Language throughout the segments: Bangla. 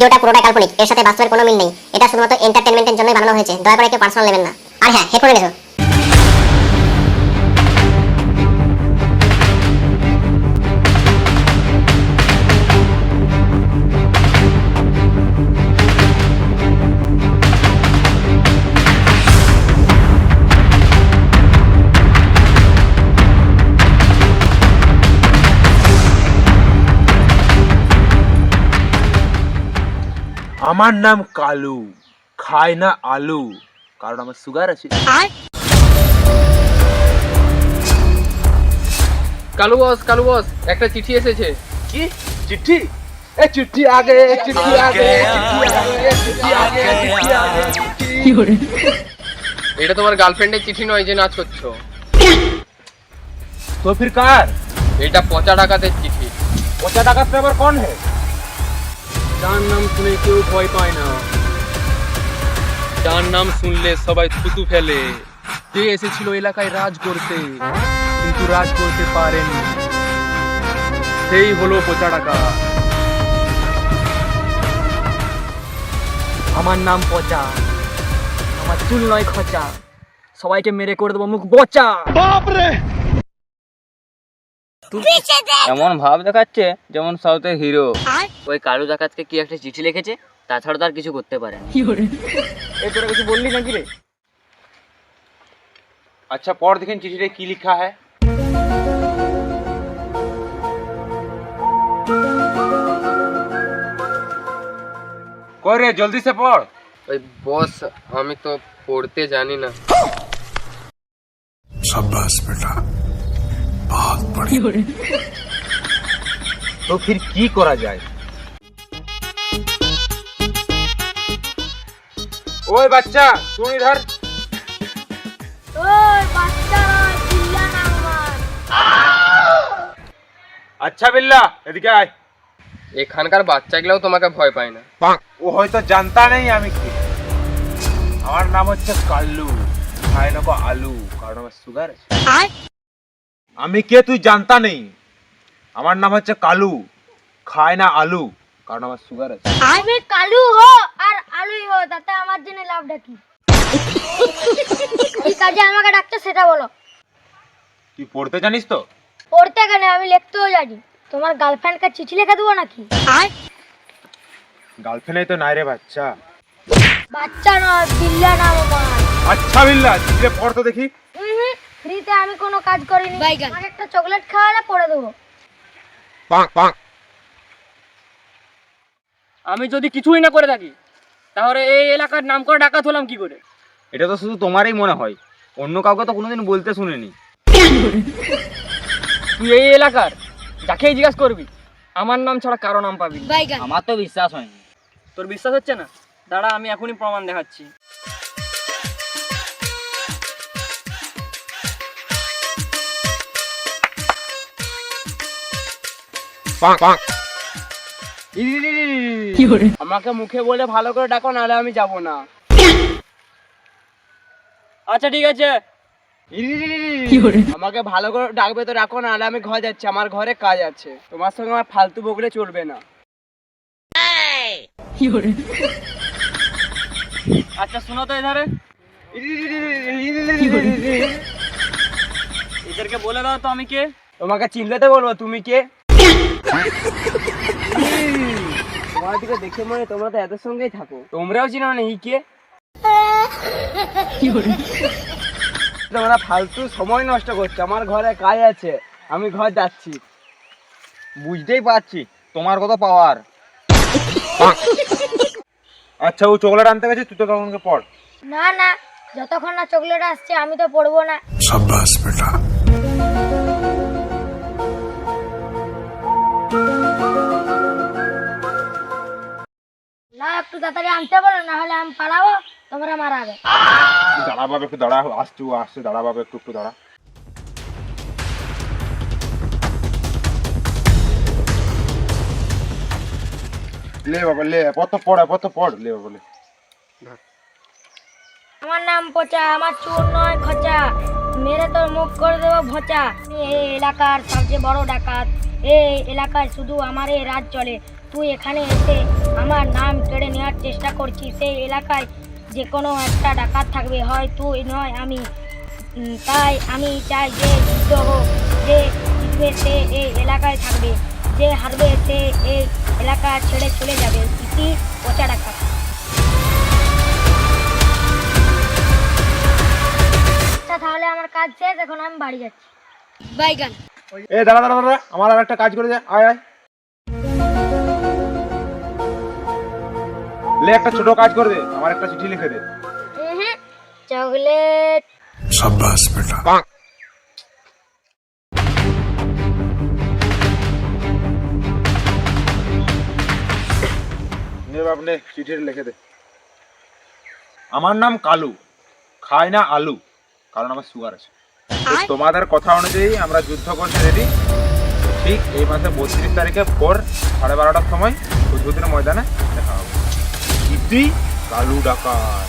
ভিডিওটা পুরোটা কাল্পনিক, এর সাথে বাস্তবের কোনো মিল নেই। এটা শুধুমাত্র এন্টারটেনমেন্টের জন্যই বানানো হয়েছে, দয়া করে কেউ পার্সোনাল নেবেন না। আর হ্যাঁ হেডফোন এসো আমার নাম কালু। খায় না আলু। কারণ আমার সুগার আছে। কালু বস কালু বস একটা চিঠি এসেছে। কি? চিঠি? এ চিঠি আগে চিঠি আগে চিঠি আগে চিঠি আগে চিঠি আগে। এটা তোমার গার্লফ্রেন্ডের চিঠি নয় যে নাচ করছ। তো ফির কার এটা পচা ডাকাতের চিঠি। পচা ডাকাত পেপার কোন হে? যার নাম শুনে কেউ ভয় পায় না। যার নাম শুনলে সবাই থুতু ফেলে। যে এসেছিল এলাকায় রাজ করতে, কিন্তু রাজ করতে পারেনি। সেই হলো পচা ডাকাত আমার নাম পচা। আমার চুল নয় খচা। সবাইকে মেরে করে দেবো মুখ বচা। এমন ভাব দেখাচ্ছে যেমন সাউথের হিরো। ওই কালু দেখাচ্ছে কি একটা চিঠি লিখেছে? তাছাড়া তার কিছু করতে পারে কিছু বললি নাকি রে? আচ্ছা পর দেখেন চিঠিতে কি লিখা হয়। কই রে জলদি সে পড়। ওই বস আমি তো পড়তে জানি না। সাব্বাস বেটা। তো फिर কি করা যায় ওই বাচ্চা শুন ইধার ওই বাচ্চা নয় চিল্লা না আমার আচ্ছা বিল্লা এদিকে আয় এখানকার বাচ্চাগুলোও তোমাকে ভয় পায় না ও হয়তো জানতা নেই আমি কি আমার নাম হচ্ছে কাল্লু খায় না কো আলু কারণ আমার সুগার আছে আমি কে তুই জানতা নেই। আমার নাম হচ্ছে কালু। খায় না আলু। কারণ আমার সুগার আছে। তুমি কালু হো আর আলুই হো তাতে আমার জন্য লাভটা কি? কি কাজে আমাকে ডাকছো সেটা বলো। তুই পড়তে জানিস তো? পড়তে কেন? আমি লিখতেও জানি। তোমার গার্লফ্রেন্ডকে চিঠি লিখে দেবো নাকি? গার্লফ্রেন্ড তো নাই রে বাচ্চা। বাচ্চা নয় বিল্লা নাম আমার। আচ্ছা বিল্লা চিঠিটা পড় তো দেখি। ফ্রিতে আমি কোনো কাজ করিনি। আমাকে একটা চকলেট খাওয়ালে পড়ে দেবো। আমি যদি কিছুই না করে থাকি তাহলে এই এলাকার নাম করে ডাকাত হলাম কি করে? এটা তো শুধু তোমারই মনে হয়। অন্য কাউকে তো কোনোদিন বলতে শুনিনি। তুই এই এলাকার যাকেই জিজ্ঞাসা করবি আমার নাম ছাড়া কারও নাম পাবি আমার তো বিশ্বাস হয়নি। তোর বিশ্বাস হচ্ছে না? দাঁড়া আমি এখনই প্রমাণ দেখাচ্ছি। আমাকে মুখে বলে ভালো করে ডাকো নাহলে আমি যাব না। আচ্ছা ঠিক আছে। আমাকে ভালো করে ডাকবে তো ডাকো নাহলে আমি ঘর যাচ্ছি আমার ঘরে কাজ আছে। তোমার সঙ্গে আমার ফালতু বকলে চলবে না। আচ্ছা শোনো তো এধারে। এদেরকে বলে দাও তো আমি কে। তোমাকে চিনলে তো বলব তুমি কে? তোমার দিকে দেখে মনে তোমরা তো এদের সঙ্গেই থাকো তোমরাও চিনো না ই কে? তোমরা ফালতু সময় নষ্ট করছ আমার ঘরে কাজ আছে আমি ঘর যাচ্ছি। বুঝতেই পারছি তোমার কত পাওয়ার আচ্ছা ও চকলেট আনতে গেছে তুই তো তখনকে পড়। না না যতক্ষণ না চকলেট আসছে আমি তো পড়ব না। না একটু তাড়াতাড়ি আনতে বলো না হলে আমি পালাবো তোমরা মারাবে। তুই দাঁড়া বাবা একটু দাঁড়া আসছে ও আসছে দাঁড়া বাবা একটু একটু দাঁড়া। লে বাবা লে কত পড়া কত পড়। লে বাবা লে। আমার নাম পচা আমার চোর নয় খচা। মেরে তোর মুখ করে দেবো ভোচা। এই এলাকার সবচেয়ে বড় ডাকাত। এই এলাকায় শুধু আমার এই রাজ চলে। তুই এখানে এসে আমার নাম কেড়ে নেওয়ার চেষ্টা করছিস। সেই এলাকায় যে কোনো একটা ডাকাত থাকবে হয় তুই নয় আমি। তাই আমি চাই যে যুদ্ধ হোক যে জিতবে সে এই এলাকায় থাকবে যে হারবে সে এই এলাকা ছেড়ে চলে যাবে। ইতি পচা ডাকাত। তাহলে আমার কাজ শেষ এখন আমি বাড়ি যাচ্ছি। বাইগান এ দাঁড়া দাঁড়া দাঁড়া আমার আর একটা কাজ করে দে আয় আয়। লে একটা ছোট কাজ করে দে আমার একটা চিঠি লিখে দে। চকলেট। নে বাপ নে চিঠি লিখে দে। আমার নাম কালু খাই না আলু কারণ আমার সুগার আছে। তোমাদের কথা অনুযায়ী আমরা যুদ্ধ করতে রেডি ঠিক এই মাসে বত্রিশ তারিখে ভোর সাড়ে বারোটার সময় উদ্বোধনের ময়দানে দেখা হবে। ইতি কালু ডাকাত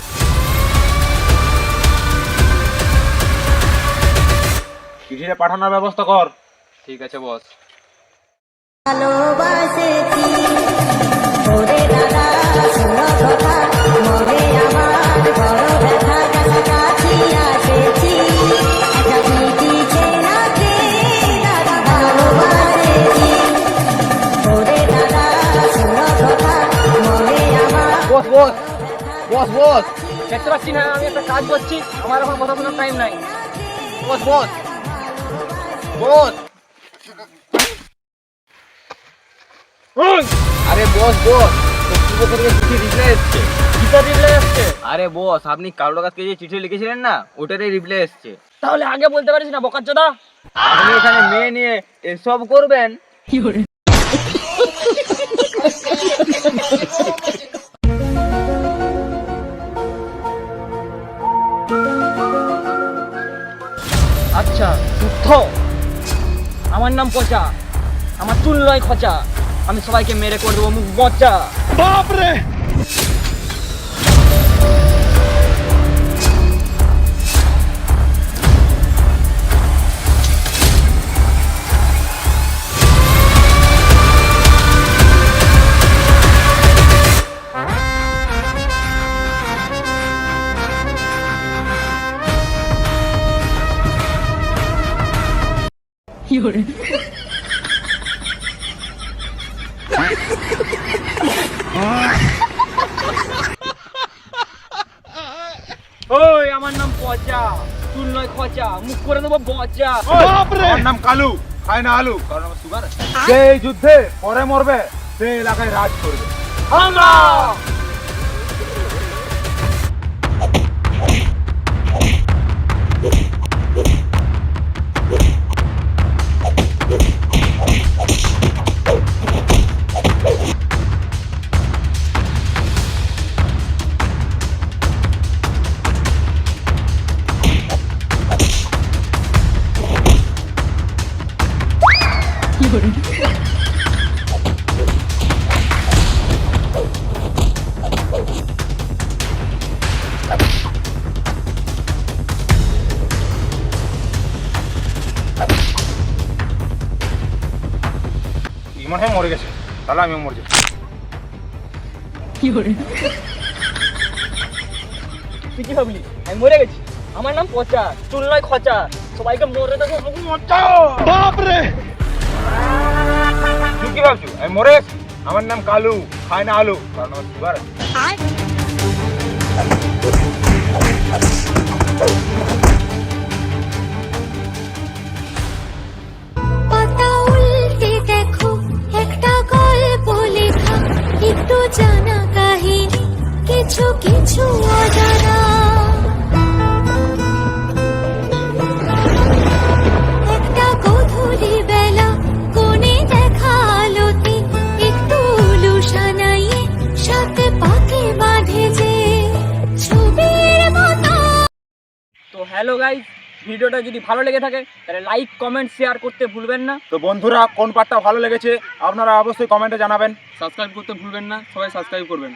চিঠিটা পাঠানোর ব্যবস্থা কর। ঠিক আছে বস বস বস দেখতে পাচ্ছি না আমি একটা কাজ করছি আমার এখন কথা শোনার টাইম নাই। বস বস বস। আরে বস বস চিঠি রিপ্লাই এসছে। কিসের রিপ্লাই এসছে। আরে বস আপনি কালো কাছকে যে চিঠি লিখেছিলেন না? ওটারই রিপ্লাই এসছে। তাহলে আগে বলতে পারিস না বকাচ্চোদা। আপনি এখানে মেয়ে নিয়ে এসব করবেন? আচ্ছা যুদ্ধ আমার নাম পচা, আমার চুল নয় খচা। আমি সবাইকে মেরে করে দেবো মুখ বচা। ওই আমার নাম পচা। চুল নয় খচা মুখ করে দেবো বচা আমার নাম কালু। খাই না আলু। কারণ আমার সুগার আছে। যে এই যুদ্ধে পরে মরবে সে এলাকায় রাজ করবে। আমরা মনে হয় মরে গেছে। তাহলে আমিও মরে যাব তুই কি ভাবলি? আমি মরে গেছি। আমার নাম পচা চুল নয় খচা। সবাইকে মরে দেবো। বচা তুই কি ভাবছ? আমি মরে গেছি। আমার নাম কালু খাই না আলু। কারণ আমার সুগার আছে। একটু জানা কাহিনী কিছু কিছু অজানা। বেলা কোণে দেখা আলোতে একটু উলুসানাইয়ে সাথে পাকে বাঁধে যে হ্যালো গাইস ভিডিওটা যদি ভালো লেগে থাকে তাহলে লাইক কমেন্ট শেয়ার করতে ভুলবেন না। তো বন্ধুরা কোন পার্টটা ভালো লেগেছে আপনারা অবশ্যই কমেন্টে জানাবেন। সাবস্ক্রাইব করতে ভুলবেন না সবাই সাবস্ক্রাইব করবেন।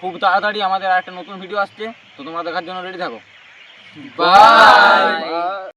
খুব তাড়াতাড়ি আমাদের আর একটা নতুন ভিডিও আসছে তো তোমরা দেখার জন্য রেডি থাকো। বাই